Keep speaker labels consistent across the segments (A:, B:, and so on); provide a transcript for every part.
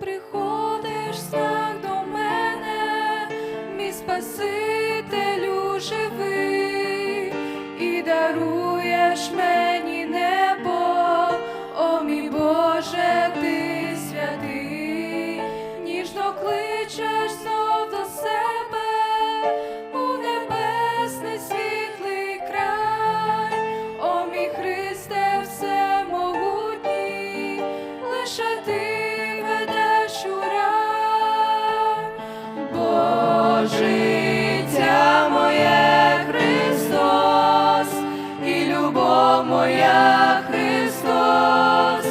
A: приходиш в до мене, мій Спасителю живий, і даруєш мені небо, о мій Боже, ти святий, ніжно кличеш моя Христос,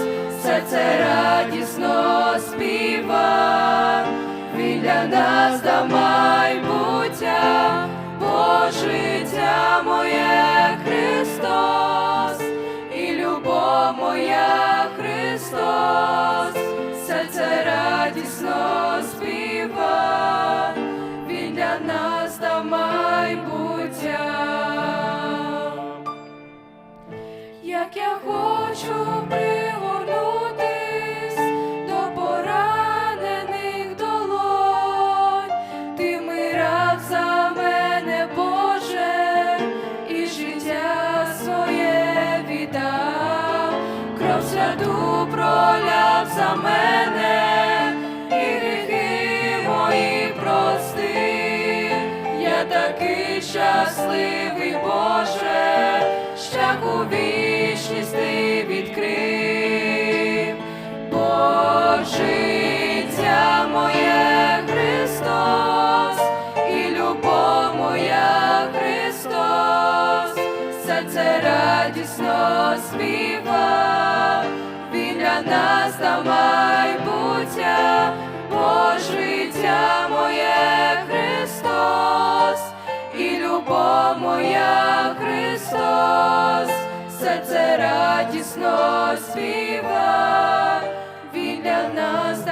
A: серце радісно співа, Він для нас дав майбуття, Божиття моє Христос, і любов моя Христос, серце радісно співа, Він для нас я хочу пригорнутись до поранених долонь, ти мирав за мене, Боже, і життя своє віддав, кров святу проляв за мене, такий щасливий, Боже, шлях у вічність ти відкрив, Божиття моє Христос, і любов моя Христос, серце радісно співа, біля нас дав співа, Він для нас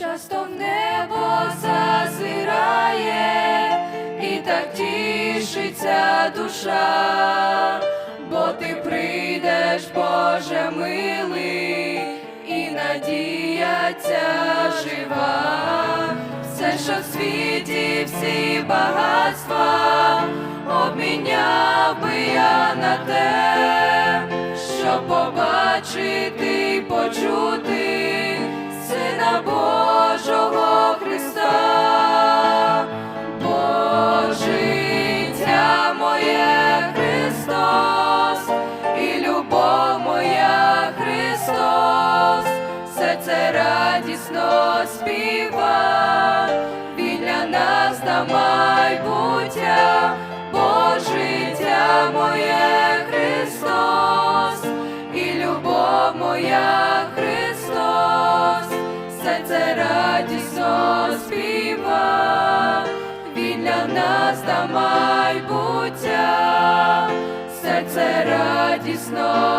A: часто в небо і тішиться душа, бо ти прийдеш, Боже милий, і надія ця жива, все, що в світі, всі багатства, обміняв би я на те, щоб побачити радісно співа, Він для нас дав майбуття, Божиття моє Христос, і любов моя Христос, серце радісно співа, Він для нас дав майбуття, серце радісно.